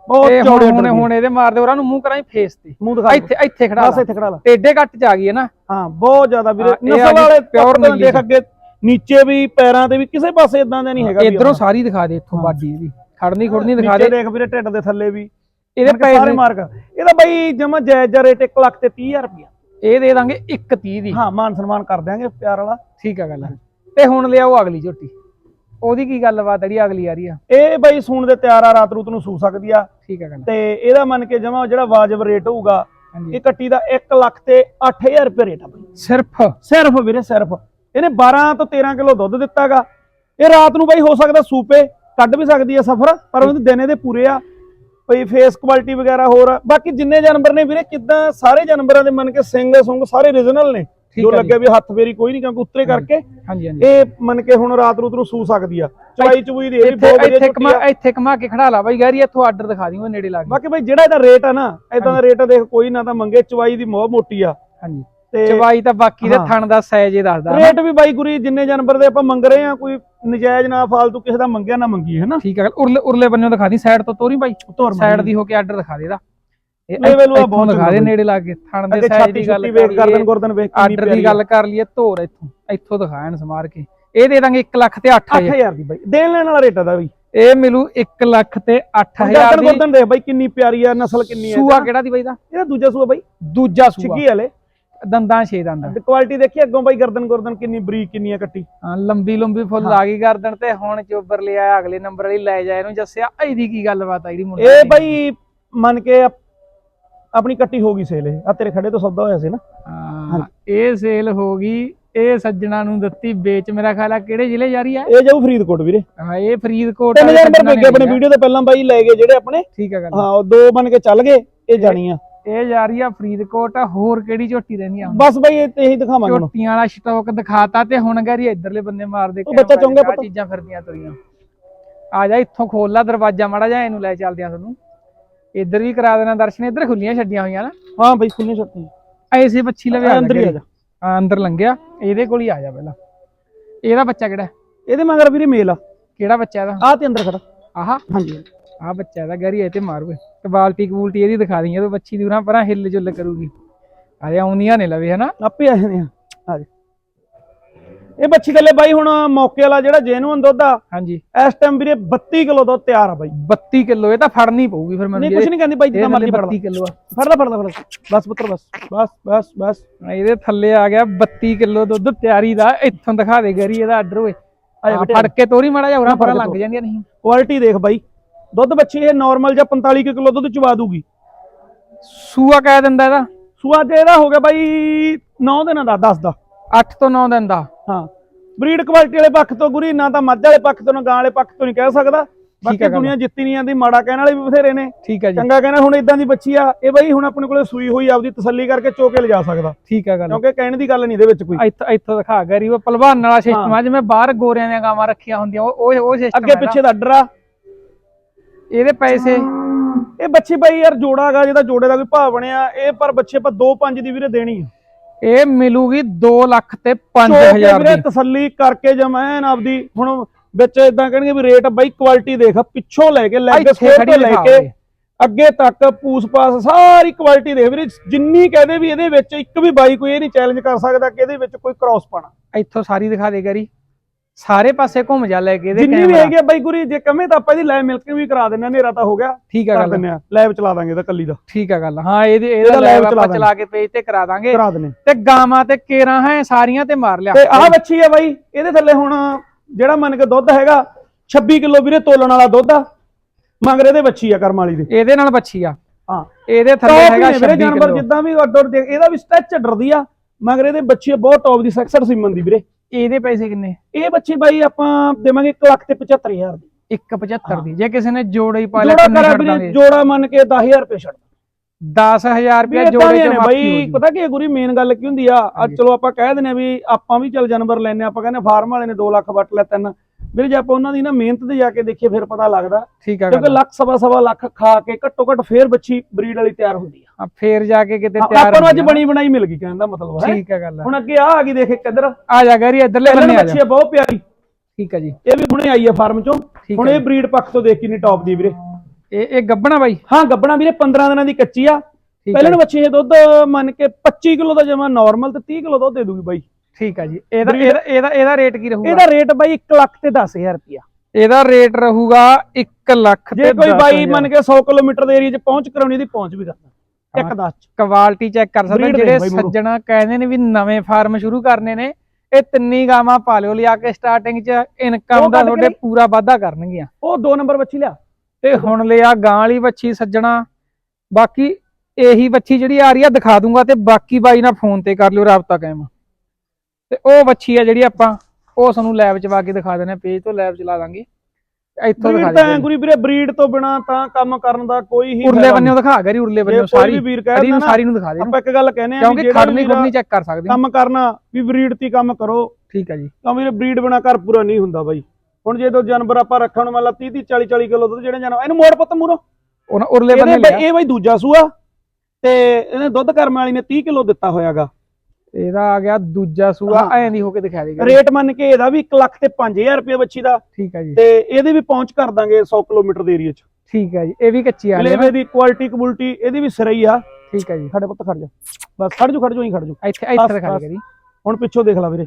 ਬਹੁਤ ਚੌੜੇ ਹੁਣ ਹੁਣ ਇਹਦੇ ਮਾਰ ਦੇ ਉਹਨਾਂ ਨੂੰ ਮੂੰਹ ਕਰਾਂ ਫੇਸ ਤੇ। ਮੂੰਹ ਦਿਖਾ ਇੱਥੇ ਇੱਥੇ ਖੜਾ ਬਸ ਇੱਥੇ ਖੜਾ ਲਾ। ਟੇਡੇ ਕੱਟ ਚ ਆ ਗਈ ਹੈ ਨਾ। ਹਾਂ ਬਹੁਤ ਜ਼ਿਆਦਾ ਵੀਰੇ। ਨਸਲ ਵਾਲੇ ਨੀਲੀ ਦੇਖ ਅੱਗੇ। ਨੀਚੇ ਵੀ ਪੈਰਾਂ ਤੇ ਵੀ ਕਿਸੇ ਪਾਸੇ ਇਦਾਂ ਦਾ ਨਹੀਂ ਹੈਗਾ ਇਧਰੋਂ ਸਾਰੀ ਦਿਖਾ ਦੇ ਇੱਥੋਂ ਬਾਡੀ ਦੀ। ਖੜਨੀ ਖੁੜਨੀ ਦਿਖਾ ਦੇ। ਦੇਖ ਵੀਰੇ ਢਿੱਡ ਦੇ ਥੱਲੇ ਵੀ। ਇਹਦੇ ਸਾਰੇ ਪੈਸੇ ਮਾਰਕ। ਇਹਦਾ ਬਾਈ ਜਮਾ ਜਾਇਜ਼ ਰੇਟ 1 ਲੱਖ ਤੇ 30000 ਰੁਪਇਆ ਇਹ ਦੇ ਦਾਂਗੇ 130 ਦੀ। ਹਾਂ ਮਾਨ ਸਨਮਾਨ ਕਰ ਦਿਆਂਗੇ ਪਿਆਰ ਵਾਲਾ। ਠੀਕ ਆ ਗੱਲ ਤੇ ਹੁਣ ਲਿਆਓ ਅਗਲੀ ਝੋਟੀ। ਉਹਦੀ ਕੀ ਗੱਲਬਾਤ ਜਿਹੜੀ ਅਗਲੀ ਆ ਰਹੀ ਆ? ਇਹ ਬਾਈ ਸੂਣ ਦੇ ਤਿਆਰ ਆ ਰਾਤ ਰੂਤ ਨੂੰ ਸੂ ਸਕਦੀ ਆ। ਠੀਕ ਆ ਗੱਲ ਤੇ ਇਹਦਾ ਮੰਨ ਕੇ ਜਮਾ ਜਿਹੜਾ ਵਾਜਬ ਰੇਟ ਹੋਊਗਾ ਇਹ ਕੱਟੀ ਦਾ 1 ਲੱਖ ਤੇ 8000 ਰੁਪਏ ਰੇਟ ਆ ਬਾਈ। ਸਿਰਫ? ਸਿਰਫ ਵੀਰੇ ਸਿਰਫ। ਇਹਨੇ 12 ਤੋਂ 13 ਕਿਲੋ ਦੁੱਧ ਦਿੱਤਾਗਾ। ਇਹ ਰਾਤ ਨੂੰ ਬਾਈ ਹੋ ਸਕਦਾ ਸੂਪੇ। ਕੱਢ ਵੀ ਸਕਦੀ ਆ ਸਫਰ ਪਰ ਉਹਦੇ ਦਿਨੇ ਦੇ ਪੂਰੇ ਆ। ਬਈ ਫੇਸ ਕੁਆਲਿਟੀ ਵਗੈਰਾ ਹੋਰ। ਬਾਕੀ ਜਿੰਨੇ ਜਾਨਵਰ ਨੇ ਵੀਰੇ ਕਿਦਾਂ ਸਾਰੇ ਜਾਨਵਰਾਂ ਦੇ ਮੰਨ ਕੇ ਸਿੰਘ ਸੁੰਗ ਸਾਰੇ ਰੀਜਨਲ ਨੇ। ਜੋ। ਲੱਗਿਆ ਵੀ ਹੱਥ ਫੇਰੀ ਕੋਈ ਨਹੀਂ ਕਿਉਂਕਿ ਉੱਤਰੇ ਕਰਕੇ ਹਾਂਜੀ ਹਾਂਜੀ। ਇਹ ਮੰਨ ਕੇ ਹੁਣ ਰਾਤ ਰੂਤ ਨੂੰ ਸੂ ਸਕਦੀ ਆ। ਚਵਾਈ ਚੁਈ ਦੀ ਇਹ ਵੀ ਬਹੁਤ ਵਧੀਆ ਇੱਥੇ ਕਮਾ ਇੱਥੇ ਕਮਾ ਕੇ ਖੜਾ ਲਾ ਬਾਈ ਗਾਰੀ ਇੱਥੋਂ ਆਰਡਰ ਦਿਖਾ ਦਿਓ ਨੇੜੇ ਲਾ ਕੇ ਬਾਕੀ ਬਈ ਜਿਹੜਾ ਇਹਦਾ ਰੇਟ ਆ ਨਾ ਇਦਾਂ ਦਾ ਰੇਟ ਦੇਖ ਕੋਈ ਨਾ ਤਾਂ ਮੰਗੇ ਚਵਾਈ ਦੀ ਬਹੁਤ ਮੋਟੀ ਆ। ਹਾਂਜੀ। ਤੇ ਚਵਾਈ ਤਾਂ ਬਾਕੀ ਦੇ। ਥਣ ਦਾ ਸਾਈਜ਼ ਹੀ ਦੱਸਦਾ। ਰੇਟ ਵੀ ਬਾਈ ਗੁਰੀ ਜਿੰਨੇ ਜਾਨਵਰ ਦੇ ਆਪਾਂ ਮੰਗ ਰਹੇ ਆ ਕੋਈ ਨਜਾਇਜ਼ ਨਾ ਫਾਲਤੂ ਕਿਸੇ ਦਾ ਮੰਗਿਆ ਨਾ ਮੰਗੀ ਹੈ ਨਾ? ਠੀਕ ਆ ਗੱਲ ਉਰਲੇ ਉਰਲੇ ਬੰਨੋਂ ਦਿਖਾ ਦੀ ਸਾਈਡ ਤੋਂ ਤੋਰੀ ਧੁਰ ਸਾਈਡ ਦੀ ਹੋ ਕੇ ਆਰਡਰ ਦਿਖਾ ਦੇ ਇਹਦਾ। ਉਹ ਇੱਥੋਂ ਬਹੁਤ ਦਿਖਾ ਦੇ ਨੇੜੇ ਲਾ ਕੇ ਥਣ ਦੇ ਛਾਤੀ ਦੀ ਗੱਲ ਵੇਖ ਕਰ ਗਰਦਨ ਗੁਰਦਨ ਵੇਖ ਕਿੰਨੀ ਆਰਡਰ ਦੀ ਗੱਲ ਕਰ ਲਈਏ ਧੋਰ ਇੱਥੋਂ ਇੱਥੋਂ ਦਿਖਾਣ ਸਮਾਰ ਕੇ। ਇਹ ਦੇ ਦਾਂਗੇ 1 ਲੱਖ ਤੇ 8000 8000 ਦੀ ਬਾਈ। ਦੇਣ ਲੈਣ ਵਾਲਾ ਰੇਟ ਆ ਦਾ ਬਈ ਇਹ ਮਿਲੂ 1 ਲੱਖ ਤੇ 8000 ਗਰਦਨ ਦੀ। ਗੁਰਦਨ ਦੇਖ ਬਾਈ ਕਿੰਨੀ ਪਿਆਰੀ ਆ ਨਸਲ ਕਿੰਨੀ ਆ ਸੂਆ ਕਿਹੜਾ ਦੀ ਬਾਈ ਦਾ ਇਹਦਾ ਦੂਜਾ ਸੂਆ ਬਾਈ। ਦੂਜਾ ਸੂਆ। ਛਿੱਗੀ ਵਾਲੇ। ਦੰਦਾਂ ਛੇ ਦੰਦ ਤੇ ਕੁਆਲਿਟੀ ਦੇਖੀ ਅੱਗੋਂ ਬਾਈ ਗਰਦਨ ਗੁਰਦਨ ਕਿੰਨੀ ਬਰੀਕ ਕਿੰਨੀ ਆ ਕੱਟੀ? ਹਾਂ ਲੰਬੀ ਲੰਬੀ ਫੁੱਲ ਆ ਗਈ ਗਰਦਨ ਤੇ ਹੁਣ ਚੋਬਰ ਲਿਆ ਅਗਲੇ ਨੰਬਰ ਵਾਲੀ ਲੈ ਜਾ ਇਹਨੂੰ ਜੱਸਿਆ ਇਹਦੀ ਕੀ ਗੱਲਬਾਤ ਆ ਜਿਹੜੀ ਮੁੰਡਾ ਇਹ ਬਾਈ ਮੰਨ ਕੇ ਆਪ- ਆਪਣੀ ਕੱਟੀ ਹੋ ਗਈ ਸੇਲ ਇਹ। ਆ ਤੇਰੇ ਖੜੇ ਤੋਂ ਸੌਦਾ ਹੋਇਆ ਸੀ ਨਾ? ਹਾਂ ਇਹ ਸੇਲ ਹੋ ਗਈ ਇਹ ਸੱਜਣਾ ਨੂੰ ਦਿੱਤੀ ਵੇਚ ਮੇਰਾ ਖਿਆਲ ਆ ਕਿਹੜੇ ਜ਼ਿਲ੍ਹੇ ਜਾ ਰਹੀ ਆ? ਇਹ ਜਾਊ ਫਰੀਦਕੋਟ ਵੀਰੇ। ਹਾਂ ਇਹ ਫਰੀਦਕੋਟ 3000 ਵਾਲੇ ਨੰਬਰ ਆਪਣੇ ਵੀਡੀਓ ਤੋਂ ਪਹਿਲਾਂ ਬਾਈ ਲੈ ਗਏ ਜਿਹੜੇ ਆਪਣੇ। ਠੀਕ ਆ ਗੱਲ। ਹਾਂ ਉਹ ਦੋ ਬਣ ਕੇ ਚੱਲ ਗਏ ਇਹ ਜਾਣੀ ਆ ਇਹ ਜਾ ਰਹੀ ਆ ਫਰੀਦਕੋਟ ਹੋਰ ਕਿਹੜੀ ਝੋਟੀ ਰਹਿੰਦੀ ਆ ਹੁਣ? ਬਸ ਬਾਈ ਇਹ ਤੇ ਇਹੀ ਦਿਖਾਵਾਂਗੇ ਹੁਣ। ਝੋਟੀਆਂ ਵਾਲਾ ਸਟਾਕ ਦਿਖਾਤਾ ਤੇ ਹੁਣ ਗਾਰੀ ਇਧਰਲੇ ਬੰਨੇ ਮਾਰਦੇ ਉਹ ਬੱਚਾ ਆਹ ਪਤਾ। ਚੀਜ਼ਾਂ ਫਿਰਦੀਆਂ ਤੁਰੀਆਂ। ਆ ਜਾ ਇੱਥੋਂ ਖੋਲ ਲਾ ਦਰਵਾਜ਼ਾ ਮਾੜਾ ਜਾ ਇਹਨੂੰ ਲੈ ਚੱਲਦੇ ਆ ਤੁਹਾਨੂੰ। ਇੱਧਰ ਵੀ ਕਰਾ ਦੇਣਾ ਦਰਸ਼ਨ ਇੱਧਰ ਖੁੱਲੀਆਂ ਛੱਡੀਆਂ ਹੋਈਆਂ ਨਾ। ਹਾਂ ਬਾਈ ਖੁੱਲੇ ਛੱਤੀ ਐਸੇ ਬੱਚੀ ਲਵੇ ਆ ਅੰਦਰ ਹੀ ਆ ਜਾ। ਹਾਂ ਅੰਦਰ ਲੰਘਿਆ ਇਹਦੇ ਕੋਲ ਹੀ ਆ ਜਾ ਪਹਿਲਾਂ। ਇਹਦਾ ਬੱਚਾ ਕਿਹੜਾ? ਹੈ? ਇਹਦੇ ਮਗਰ ਵੀਰੇ ਮੇਲ ਆ। ਕਿਹੜਾ ਬੱਚਾ ਇਹਦਾ? ਆ ਤੇ ਅੰਦਰ ਖੜਾ। ਆਹਾ। ਹਾਂਜੀ। ਆ ਬੱਚਾ ਇਹਦਾ ਗਾਰੀ ਇਹ ਤੇ ਮਾਰ ਤੇ ਬਾਲਟੀ ਕਬੂਲਟੀ ਇਹਦੀ ਦਿਖਾ ਦਈਏ ਤੇ ਬੱਚੀ ਦੀ ਉਰਾਂ ਪਰਾਂ ਹਿੱਲ ਜੁੱਲ ਕਰੂਗੀ। ਆ ਜਾ ਆਉਂਦੀਆਂ ਨੇ ਲਵੇ ਹਨਾ? ਆਪੇ ਆ ਜਾਂਦੇ ਆ ਆ ਜਾ। ਇਹ ਬੱਚੀ ਗੱਲੇ ਬਾਈ ਹੁਣ ਮੌਕੇ ਵਾਲਾ ਜਿਹੜਾ ਜੈਨੂਨ ਦੁੱਧ ਆ ਹਾਂਜੀ। ਇਸ ਟਾਈਮ ਵੀਰੇ 32 ਕਿਲੋ ਦੁੱਧ ਤਿਆਰ ਆ ਬਾਈ। 32 ਕਿਲੋ ਇਹ ਤਾਂ ਫੜਨੀ ਪਊਗੀ ਫਿਰ ਮੈਨੂੰ ਨਹੀਂ ਕੁਝ ਨਹੀਂ ਕਹਿੰਦੀ ਬਾਈ ਜਿੱਦਾਂ ਮਰਜ਼ੀ ਫੜ 32 ਕਿਲੋ ਆ। ਫੜ ਲੈ ਫੜ ਲੈ ਬਸ ਪੁੱਤਰ ਬਸ ਬਸ ਬਸ ਬਸ। ਇਹਦੇ ਥੱਲੇ ਆ ਗਿਆ 32 ਕਿਲੋ ਦੁੱਧ ਤਿਆਰੀ ਦਾ ਇੱਥੋਂ ਦਿਖਾ ਦੇ ਗਰੀ ਇਹਦਾ ਆਰਡਰ ਓਏ ਫੜ ਕੇ ਤੋਰੀ ਮਾੜਾ ਜਿਹਾ ਉਰਾਂ ਫੜ ਪਰਾਂ ਤੋਰ। ਜਾਂਦੀਆਂ ਨਹੀਂ ਕੁਆਲਿਟੀ ਦੇਖ ਬਾਈ। ਦੁੱਧ ਬੱਚੀ ਇਹ ਨਾਰਮਲ ਜਾਂ 45 ਕੁ ਕਿਲੋ ਦੁੱਧ ਚਵਾ ਦੂਗੀ। ਸੂਆ ਕਹਿ ਦਿੰਦਾ ਇਹਦਾ? ਸੂਆ ਤੇ ਇਹਦਾ ਹੋ ਗਿਆ ਬਾਈ 9 ਦਿਨਾਂ ਦਾ 10 ਦਾ। 8 ਤੋਂ 9 ਦਿਨ ਦਾ? ਹਾਂ। ਬਰੀਡ ਕੁਆਲਿਟੀ ਵਾਲੇ ਪੱਖ ਤੋਂ ਗੁਰੀ ਨਾ ਤਾਂ ਮੱਝ ਵਾਲੇ ਪੱਖ ਤੋਂ ਨਾ ਗਾਂ ਵਾਲੇ ਪੱਖ ਤੋਂ ਨਹੀਂ ਕਹਿ ਸਕਦਾ। ਬਾਕੀ। ਦੁਨੀਆ ਜਿੱਤੀ ਨਹੀਂ ਜਾਂਦੀ ਮਾੜਾ ਕਹਿਣ ਵਾਲੇ ਵੀ ਬਥੇਰੇ ਨੇ। ਠੀਕ ਹੈ ਜੀ। ਚੰਗਾ ਕਹਿਣਾ ਹੁਣ ਇਦਾਂ ਦੀ ਬੱਚੀ ਆ ਇਹ ਬਾਈ ਹੁਣ ਆਪਣੇ ਕੋਲੇ ਸੂਈ ਹੋਈ ਆਪਦੀ ਤਸੱਲੀ ਕਰਕੇ ਚੋਕੇ ਲਿਜਾ ਸਕਦਾ। ਠੀਕ ਹੈ ਗੱਲ ਕਿਉਂਕਿ ਕਹਿਣ ਦੀ ਗੱਲ ਨਹੀਂ ਇਹਦੇ ਵਿੱਚ ਕੋਈ। ਇੱਥੋਂ ਇੱਥੋਂ ਦਿਖਾ ਗਰੀ ਉਹ ਪਹਿਲਵਾਨ ਵਾਲਾ ਸਿਸਟਮ ਆ ਜਿਵੇਂ ਬਾਹਰ ਗੋਰਿਆਂ ਦੀਆਂ ਗਾਵਾਂ ਰੱਖੀਆਂ ਹੁੰਦੀਆਂ ਉਹ ਉਹ ਸਿਸਟਮ ਅੱਗੇ ਪਿੱਛੇ ਦਾ ਅੱਡਰ ਇਹਦੇ ਪੈਸੇ। ਇਹ ਬੱਚੀ ਬਾਈ ਯਾਰ ਜੋੜਾ ਹੈਗਾ ਜਿਹਦਾ ਜੋੜੇ ਦਾ ਕੋਈ ਭਾਅ ਬਣਿਆ ਇਹ ਪਰ ਬੱਚੇ ਆਪਾਂ 2-5 ਦੀ ਵੀਰੇ ਦੇਣੀ ਆ। ਇਹ ਮਿਲੂਗੀ 2 ਲੱਖ ਤੇ ਚੋਕੇ 5000 ਵੀਰੇ ਦੀ। ਤਸੱਲੀ ਕਰਕੇ ਜਮੈਨ ਆਪਦੀ ਹੁਣ ਵਿੱਚ ਇਦਾਂ ਕਹਿਣਗੇ ਵੀ ਰੇਟ ਬਾਈ ਕੁਆਲਿਟੀ ਦੇਖ ਪਿੱਛੋਂ ਲੈ ਕੇ ਸਕੇਲ ਖੜੀ ਤੋਂ ਲੈ ਕੇ। ਅੱਗੇ ਤੱਕ ਪੂਸ ਪਾਸ ਸਾਰੀ ਕੁਆਲਿਟੀ ਦੇਖ ਵੀਰੇ ਜਿੰਨੀ ਕਹਦੇ ਵੀ ਇਹਦੇ ਵਿੱਚ ਇੱਕ ਵੀ ਬਾਈ ਕੋਈ ਇਹ ਨਹੀਂ ਚੈਲੰਜ ਕਰ ਸਕਦਾ ਕਿ ਇਹਦੇ ਵਿੱਚ ਕੋਈ ਕ੍ਰਾਸ ਪਾਣਾ ਇੱਥੋਂ ਸਾਰੀ ਦਿਖਾ ਦੇ ਗਰੀ। ਸਾਰੇ ਪਾਸੇ ਘੁੰਮ ਜਾ ਲੈ ਕੇ ਇਹਦੇ ਜਿੰਨੀ ਵੀ ਹੈਗੀ ਆ ਬਾਈ ਗੁਰੀ ਜੇ ਕਮੇ ਤਾਂ ਆਪਾਂ ਇਹਦੀ ਲਾਈਵ ਮਿਲਕ ਵੀ ਕਰਾ ਦਿੰਦੇ ਆ ਹਨੇਰਾ ਤਾਂ ਹੋ ਗਿਆ। ਠੀਕ ਕਰ ਗੱਲ ਆ। ਲਾਈਵ ਚਲਾ ਦਾਂਗੇ ਇਹਦਾ ਕੱਲੀ ਦਾ। ਠੀਕ ਹੈ ਗੱਲ ਹਾਂ ਇਹਦੇ ਇਹਦਾ ਲਾਈਵ ਆਪਾਂ ਚਲਾ ਕੇ ਪੇਜ ਤੇ ਕਰਾ ਦਾਂਗੇ। ਕਰਾ ਦਿੰਦੇ ਤੇ ਗਾਵਾਂ ਤੇ ਕੇਰਾਂ ਹੈ ਸਾਰੀਆਂ ਤੇ ਮਾਰ ਲਿਆ। ਤੇ ਆਹ ਬੱਚੀ ਆ ਬਾਈ ਇਹਦੇ ਥੱਲੇ ਹੁਣ ਜਿਹੜਾ ਮੰਨ ਕੇ ਦੁੱਧ ਹੈਗਾ 26 ਕਿਲੋ ਵੀਰੇ ਤੋਲਣ ਵਾਲਾ ਦੁੱਧ ਆ। ਮਗਰ ਇਹਦੇ ਬੱਚੀ ਆ ਕਰਮ ਵਾਲੀ ਦੇ। ਇਹਦੇ ਨਾਲ ਬੱਚੀ ਆ। ਹਾਂ। ਇਹਦੇ ਥੱਲੇ ਹੈਗਾ ਨੇ ਵੀਰੇ 26 ਜਾਨਵਰ ਜਿੱਦਾਂ ਵੀ ਅੱਡਰ ਦੇ ਇਹਦਾ ਵੀ ਸਟ੍ਰੈਚ ਡਰਦੀ ਆ ਮਗਰ ਇਹਦੇ ਬੱਚੀ ਬਹੁਤ ਟੌਪ ਦੀ ਸੈਕਸਰ ਸਿਮਨ ਦੀ ਵੀਰੇ। ਇਹਦੇ ਪੈਸੇ ਕਿੰਨੇ? ਇਹ ਬੱਚੀ ਬਾਈ ਆਪਾਂ ਦੇਵਾਂਗੇ 1 ਲੱਖ ਤੇ 75000 ਦੀ। 175 ਦੀ। ਜੇ ਕਿਸੇ ਨੇ ਜੋੜਾ ਹੀ ਪਾ ਲਿਆ ਜੋੜਾ ਕਰਾ ਵੀਰੇ ਜੋੜਾ ਮੰਨ ਕੇ 10000 ਰੁਪਏ ਛੱਡ 10000 ਵੀ ਰੁਪਏ ਜੋੜੇ ਮਾਫੀ ਬਾਈ ਪਤਾ ਕੀ ਗੁਰੀ ਮੇਨ ਗੱਲ ਕੀ ਹੁੰਦੀ ਆ? ਅੱਜ। ਚਲੋ ਆਪਾਂ ਕਹਿ ਦਿੰਦੇ ਆ ਵੀ ਆਪਾਂ ਵੀ ਚੱਲ ਜਾਨਵਰ ਲੈਨੇ ਆਪਾਂ ਕਹਿੰਦੇ ਫਾਰਮ ਵਾਲੇ ਨੇ 2 ਲੱਖ ਵੱਟ ਲੈ ਤਿੰਨ। ਵੀਰੇ ਜੇ ਆਪਾਂ ਉਹਨਾਂ ਦੀ ਨਾ ਮਿਹਨਤ ਤੇ ਜਾ ਕੇ ਦੇਖੀਏ ਫਿਰ ਪਤਾ ਲੱਗਦਾ। ਠੀਕ ਆ ਕਿਉਂਕਿ ਲੱਖ ਸਵਾ ਸਵਾ ਲੱਖ ਖਾ ਕੇ ਘੱਟੋ ਘੱਟ ਫੇਰ ਬੱਚੀ ਬਰੀਡ ਵਾਲੀ ਤਿਆਰ ਹੁੰਦੀ ਆ। ਆ ਫੇਰ ਜਾ ਕੇ ਕਿਤੇ ਤਿਆਰ ਆਪਾਂ ਨੂੰ ਅੱਜ। ਬਣੀ ਬਣਾਈ ਮਿਲ ਗਈ ਕਹਿਣ ਦਾ ਮਤਲਬ ਹੈ। ਠੀਕ ਆ ਗੱਲ ਹੁਣ ਅੱਗੇ ਆ ਆ ਗਈ ਦੇਖ ਇੱਕ ਇੱਧਰ। ਆ ਜਾ ਗਰੀ ਇਧਰਲੇ ਬੰਨੇ ਆ ਜਾ। ਬਹੁਤ ਪਿਆਰੀ। ਠੀਕ ਆ ਜੀ। ਇਹ ਵੀ ਹੁਣੇ ਆਈ ਆ ਫਾਰਮ ਚੋਂ। ਹੁਣ ਹੈ ਇਹ ਬਰੀਡ ਪੱਖ ਤੋਂ ਦੇਖ ਕਿੰਨੀ ਟੌਪ ਦੀ ਵੀਰੇ। ਇਹ ਇਹ ਗੱਬਣਾ ਬਾਈ? ਹਾਂ ਗੱਬਣਾ ਵੀਰੇ 15 ਦਿਨਾਂ ਦੀ ਕੱਚੀ ਆ। ਪਹਿਲਾਂ ਨੂੰ ਬੱਚੀ ਇਹ ਦੁੱਧ ਮੰਨ ਕੇ 25 ਕਿਲੋ ਦਾ ਜਮਾ ਨਾਰਮਲ ਤੇ 30 ਕਿਲੋ ਦੁੱਧ ਦੇ ਦੂਗੀ ਬਾਈ। ਠੀਕ ਆ ਜੀ। ਇਹਦਾ ਇਹਦਾ ਇਹਦਾ ਰੇਟ ਕੀ ਰਹੂਗਾ? ਇਹਦਾ ਰੇਟ ਬਾਈ 1 ਲੱਖ ਤੇ 10000 ਰੁਪਿਆ ਇਹਦਾ ਰੇਟ ਰਹੂਗਾ 1 ਲੱਖ ਜੇ ਕੋਈ ਬਾਈ ਮੰਨ ਕੇ 100 ਕਿਲੋਮੀਟਰ ਦੇ ਏਰੀਆ 'ਚ ਪਹੁੰਚ ਕਰਾਉਣੀ ਦੀ ਪਹੁੰਚ ਵੀ ਕਰਦਾ ਇੱਕ 10 ਚ। ਕੁਆਲਿਟੀ ਚੈੱਕ ਕਰ ਸਕਦੇ Breed ਜਿਹੜੇ ਦੇਖ ਬਾਈ ਮੂਹਰੋਂ। ਸੱਜਣਾ ਕਹਿੰਦੇ ਨੇ ਵੀ ਨਵੇਂ ਫਾਰਮ ਸ਼ੁਰੂ ਕਰਨੇ ਨੇ ਇਹ ਤਿੰਨੀ ਗਾਵਾਂ ਪਾ ਲਿਓ ਲਿਆ ਕੇ ਸਟਾਰਟਿੰਗ 'ਚ ਇਨਕਮ ਉਹ ਦਾ ਕੱਢ ਕੇ ਤੁਹਾਡੇ। ਪੂਰਾ ਵਾਧਾ ਕਰਨਗੀਆਂ। ਉਹ ਦੋ ਨੰਬਰ ਬੱਚੀ ਲਿਆ। ਤੇ ਹੁਣ ਲਿਆ ਗਾਂ ਵਾਲੀ ਬੱਚੀ ਸੱਜਣਾ ਬਾਕੀ ਇਹੀ ਬੱਚੀ ਜਿਹੜੀ ਆ ਰਹੀ ਆ ਦਿਖਾ ਦੂੰਗਾ ਤੇ ਬਾਕੀ ਬਾਈ ਨਾਲ ਫੋਨ ਤੇ ਕਰ ਲਿਓ ਰਾਬਤਾ ਕਾਇਮ। ਤੇ ਉਹ ਬੱਚੀ ਆ ਜਿਹੜੀ ਆਪਾਂ ਉਹ ਤੁਹਾਨੂੰ ਲੈਬ ਚ ਵਾ ਕੇ ਦਿਖਾ ਦੇਣੇ ਪੇਜ ਤੋਂ ਲੈਬ ਚਲਾ ਦਾਂਗੇ। ਇੱਥੋਂ ਦਿਖਾ ਬਰੀਡ ਤਾਂ ਦੇ ਗੁਰੀ ਵੀਰੇ ਬਰੀਡ ਤੋਂ ਬਿਨਾ ਤਾਂ ਕੰਮ ਕਰਨ ਦਾ ਕੋਈ ਹੀ ਉਰਲੇ ਬੰਨਿਓ ਦਿਖਾ ਗਰੀ ਉਰਲੇ ਕੋਈ ਸਾਰੀ ਦਿੰਦਾ ਨੂੰ ਸਾਰੀ ਨੂੰ ਦਿਖਾ ਦੇ। ਆਪਾਂ ਇੱਕ ਗੱਲ ਕਹਿੰਦੇ ਆ ਕਿਉਂਕਿ ਜਿਹੜਾ ਖੜਨੀ ਖੁਰਨੀ ਚੈੱਕ ਕਰ ਸਕਦੇ ਕੰਮ ਕਰਨਾ ਵੀ ਬਰੀਡ ਤੇ ਕੰਮ ਕਰੋ। ਠੀਕ ਹੈ ਜੀ। ਤਾਂ ਵੀਰੇ ਬਰੀਡ ਬਿਨਾ ਘਰ ਪੂਰਾ ਨਹੀਂ ਹੁੰਦਾ ਬਾਈ। ਹੁਣ ਜੇ ਦੋ ਜਾਨਵਰ ਆਪਾਂ ਰੱਖਣ ਨੂੰ ਮੰਨ ਲਾ 30 30 40 40 ਕਿਲੋ ਦੁੱਧ ਜਿਹੜੇ ਜਾਨਵਰ ਇਹਨੂੰ ਮੋੜ ਪੁੱਤ ਮੂਰੋ ਉਹਨਾਂ ਉਰਲੇ ਬੰਨੇ ਇਹ ਬਾਈ ਦੂਜਾ ਸੂਆ ਤੇ ਇਹਨੇ ਦੁੱਧ ਕਰਮ ਵਾਲੀ ਨੇ 30 ਕਿਲੋ ਦਿੱਤਾ ਹੋਇਆਗਾ। ਇਹਦਾ ਆ ਗਿਆ ਦੂਜਾ ਸੂਆ। ਐਂ ਦੀ ਹੋ ਕੇ ਦਿਖਾ ਦੇਗਾ। ਰੇਟ ਮੰਨ ਕੇ ਇਹਦਾ ਵੀ 1 ਲੱਖ ਤੇ 5000 ਰੁਪਏ ਬੱਚੀ ਦਾ। ਠੀਕ ਹੈ ਜੀ। ਤੇ ਇਹਦੇ ਵੀ ਪਹੁੰਚ ਕਰ ਦਾਂਗੇ 100 ਕਿਲੋਮੀਟਰ ਦੇ ਏਰੀਆ 'ਚ। ਠੀਕ ਹੈ ਜੀ ਇਹ ਵੀ ਕੱਚੀ ਆ ਹੈ ਲੇਵੇ ਦੀ ਕੁਆਲਿਟੀ ਕਬੂਲਟੀ ਇਹਦੀ ਵੀ ਸਿਰਈ ਆ। ਠੀਕ ਹੈ ਜੀ। ਸਾਡੇ ਪੁੱਤ ਖੜ ਜਾ। ਬਸ ਖੜ ਜਾ ਖੜ ਜਾ ਹੀ ਖੜ ਜਾ। ਇੱਥੇ ਇੱਥੇ ਬਸ। ਦੇ ਕਰੀ ਹੁਣ ਪਿੱਛੋਂ ਦੇਖ ਲੈ ਵੀਰੇ।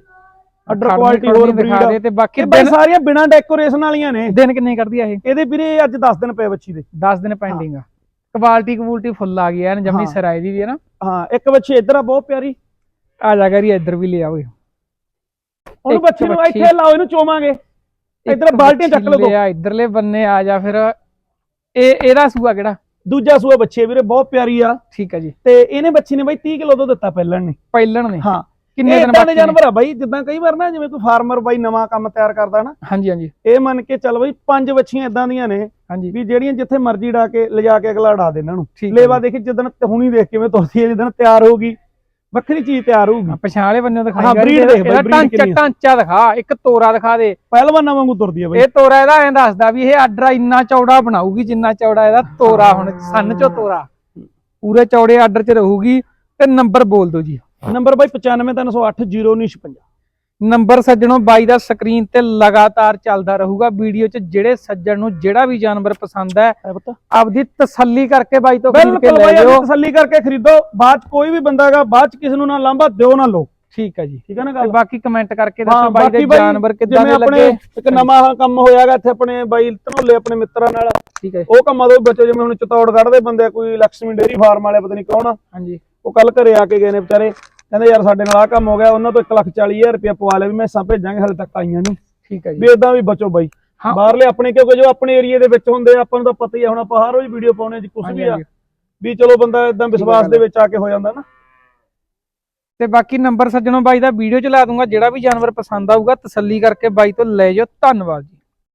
ਅੱਡਰ ਕੁਆਲਿਟੀ ਹੋਰ ਦਿਖਾ ਦੇ ਤੇ ਬਾਕੀ ਇਹ ਸਾਰੀਆਂ ਬਿਨਾ ਡੈਕੋਰੇਸ਼ਨ ਵਾਲੀਆਂ ਨੇ। ਦਿਨ ਕਿੰਨੇ ਕਰਦੀ ਆ ਇਹ? ਇਹਦੇ ਵੀਰੇ ਅੱਜ 10 ਦਿਨ ਪਏ ਬੱਚੀ ਦੇ। 10 ਦਿਨ ਪੈਂਡਿੰਗ ਆ। ਕੁਆਲਿਟੀ ਕੁਆਲਿਟੀ ਫੁੱਲ ਆ ਗਈ ਐਨ ਜੰਮੀ ਹਾਂ। ਸਰਾਈ ਦੀ ਵੀ ਹੈ ਨਾ। ਹਾਂ ਇੱਕ ਬੱਚੀ ਇੱਧਰ ਆ ਬਹੁਤ ਪਿਆਰੀ। ਆ ਜਾ ਕਰੀ ਇੱਧਰ ਵੀ ਲੈ ਆਓਗੇ ਉਹਨੂੰ ਇੱਕ ਬੱਚੀ ਨੂੰ ਇੱਥੇ ਲਾਓ ਇਹਨੂੰ ਚੋਵਾਂਗੇ। ਇੱਧਰ ਬਾਲਟੀਆਂ ਚੱਕ ਲਓ ਦੋ। ਲਿਆ ਇਧਰਲੇ ਬੰਨੇ ਆ ਜਾ ਫਿਰ। ਇਹ ਇਹਦਾ ਸੂਆ ਕਿਹੜਾ? ਦੂਜਾ ਸੂਆ ਬੱਚੀ ਹੈ ਵੀਰੇ ਬਹੁਤ ਪਿਆਰੀ ਆ। ਠੀਕ ਹੈ ਜੀ। ਤੇ ਇਹਨੇ ਬੱਚੀ ਨੇ ਬਾਈ 30 ਕਿਲੋ ਦੁੱਧ ਦਿੱਤਾ ਪਹਿਲਾਂ ਨੇ। ਪਹਿਲਣ ਨੇ। ਹਾਂ। ਕਿੰਨੇ ਦਿਨ ਏਦਾਂ ਦੇ ਬਾਕੀ ਨੇ? ਜਾਨਵਰ ਆ ਬਾਈ ਜਿੱਦਾਂ ਕਈ ਵਾਰ ਨਾ ਜਿਵੇਂ ਕੋਈ ਫਾਰਮਰ ਬਾਈ ਨਵਾਂ ਕੰਮ ਤਿਆਰ ਕਰਦਾ ਨਾ। ਹਾਂਜੀ ਹਾਂਜੀ। ਇਹ ਮੰਨ ਕੇ ਚੱਲ ਬਾਈ ਪੰਜ ਬੱਚੀਆਂ ਇਦਾਂ ਦੀਆਂ ਨੇ ਹਾਂਜੀ। ਵੀ ਜਿਹੜੀਆਂ ਜਿੱਥੇ ਮਰਜ਼ੀ ਡਾ ਕੇ ਲਿਜਾ ਕੇ ਅਗਲਾ ਡਾ ਦੇ ਇਹਨਾਂ ਨੂੰ। ਠੀਕ ਹੈ ਲੇਵਾ ਦੇਖੀ ਜਿੱਦਣ ਹੁਣੀ ਦੇਖ ਕਿਵੇਂ ਤੁਰਦੀ ਹੈ ਜਿੱਦਣ ਤਿਆਰ ਹੋਊਗੀ। ਵੱਖਰੀ ਚੀਜ਼ ਤਿਆਰ ਹੋਊਗੀ। ਪਛਾਣ ਵਾਲੇ ਬੰਨੇ ਦਿਖਾਈ ਹਾਂ, ਦੇਖ ਬਾਈ, ਢਾਂਚਾ ਆ। ਢਾਂਚਾ ਦਿਖਾ ਇੱਕ ਤੋਰਾ ਦਿਖਾ ਦੇ। ਪਹਿਲਵਾਨਾਂ ਵਾਂਗੂ ਤੁਰਦੀ ਹੈ ਬਾਈ। ਇਹ ਤੋਰਾ ਇਹਦਾ ਐਂ ਦੱਸਦਾ ਵੀ ਇਹ ਆਰਡਰ ਇੰਨਾ ਚੌੜਾ ਬਣਾਊਗੀ ਜਿੰਨਾ ਚੌੜਾ ਇਹਦਾ ਤੋਰਾ ਹੁਣ ਸੰਨ ਚੋਂ ਤੋਰਾ। ਪੂਰੇ ਚੌੜੇ ਆਰਡਰ 'ਚ ਰਹੂਗੀ ਤੇ ਨੰਬਰ ਬੋਲ ਦਿਓ ਜੀ। ਨੰਬਰ ਬਾਈ 9538 0956 ਨੰਬਰ ਸੱਜਣੋ ਬਾਈ ਦਾ ਸਕਰੀਨ ਤੇ ਲਗਾਤਾਰ ਚੱਲਦਾ ਰਹੂਗਾ। ਵੀਡੀਓ 'ਚ ਜਿਹੜੇ ਸੱਜਣ ਨੂੰ ਜਿਹੜਾ ਵੀ ਜਾਨਵਰ ਪਸੰਦ ਹੈ ਆਪਦੀ ਤਸੱਲੀ ਕਰਕੇ ਬਾਈ ਤੋਂ ਖਰੀਦ ਕੇ ਲੈ ਆਪਣੀ ਤਸੱਲੀ ਕਰਕੇ ਖਰੀਦੋ। ਬਾਅਦ ਕੋਈ ਵੀ ਬੰਦਾ ਹੈਗਾ ਬਾਅਦ ਚ ਕਿਸੇ ਨੂੰ ਨਾ ਲਾਂਭਾ ਦਿਓ ਨਾ ਲੋ। ਠੀਕ ਹੈ ਜੀ। ਠੀਕ ਹੈ ਨਾ ਗੱਲ? ਬਾਕੀ ਕਮੈਂਟ ਕਰਕੇ ਦੱਸੋ ਬਾਈ ਦੇ ਜਾਨਵਰ ਕਿੱਦਾਂ ਦੇ ਆਪਣੇ ਲੱਗੇ। ਇੱਕ ਨਵਾਂ ਕੰਮ ਹੋਇਆਗਾ ਇੱਥੇ ਆਪਣੇ ਬਾਈ ਧਨੋਲੇ ਆਪਣੇ ਮਿੱਤਰਾਂ ਨਾਲ। ਠੀਕ ਹੈ ਉਹ ਕੰਮਾਂ ਤੋਂ ਬਚੋ ਜਿਵੇਂ ਹੁਣ ਚਤੌੜ ਕੱਢਦੇ ਬੰਦੇ ਕੋਈ ਲక్ష్ਮੀ ਡੇਰੀ ਫਾਰਮ ਵਾਲੇ ਪਤਾ ਨਹੀਂ ਕੌਣ ਹਾਂਜੀ। ਉਹ ਕੱਲ ਘਰੇ ਆ ਕੇ ਗਏ ਨੇ ਵਿਚਾਰੇ। ਕਹਿੰਦੇ ਯਾਰ ਸਾਡੇ ਨਾਲ ਆ ਕੰਮ ਹੋ ਗਿਆ ਉਹਨਾਂ ਤੋਂ 140000 ਰੁਪਏ ਪਵਾ ਲਿਆ ਵੀ ਮੈਸਾਂ ਭੇਜਾਂਗੇ ਹਲੇ ਤੱਕ ਆਈਆਂ ਨਹੀਂ ਠੀਕ ਹੈ ਜੀ ਵੀ ਇਦਾਂ ਵੀ ਬਚੋ ਬਾਈ ਹਾਂ। ਬਾਹਰਲੇ ਆਪਣੇ ਕਿਉਂਕਿ ਜੋ ਆਪਣੇ ਏਰੀਆ ਦੇ ਵਿੱਚ ਹੁੰਦੇ ਆ, ਆਪਾਂ ਨੂੰ ਤਾਂ ਪਤਾ ਹੀ ਆ ਹੁਣ ਆਪਾਂ ਹਰ ਰੋਜ਼ ਵੀਡੀਓ ਪਾਉਣੇ ਜੀ ਕੁਝ ਵੀ ਆ। ਵੀ ਚਲੋ ਬੰਦਾ ਇਦਾਂ ਵਿਸ਼ਵਾਸ ਦੇ। ਵਿੱਚ ਆ ਕੇ ਹੋ ਜਾਂਦਾ ਨਾ ਤੇ ਬਾਕੀ ਨੰਬਰ ਸੱਜਣੋ ਬਾਈ ਦਾ ਵੀਡੀਓ ਚ ਲਾ ਦੂੰਗਾ ਜਿਹੜਾ ਵੀ ਜਾਨਵਰ ਪਸੰਦ ਆਊਗਾ ਤਸੱਲੀ ਕਰਕੇ ਬਾਈ ਤੋਂ ਲੈ ਜਾਓ ਧੰਨਵਾਦ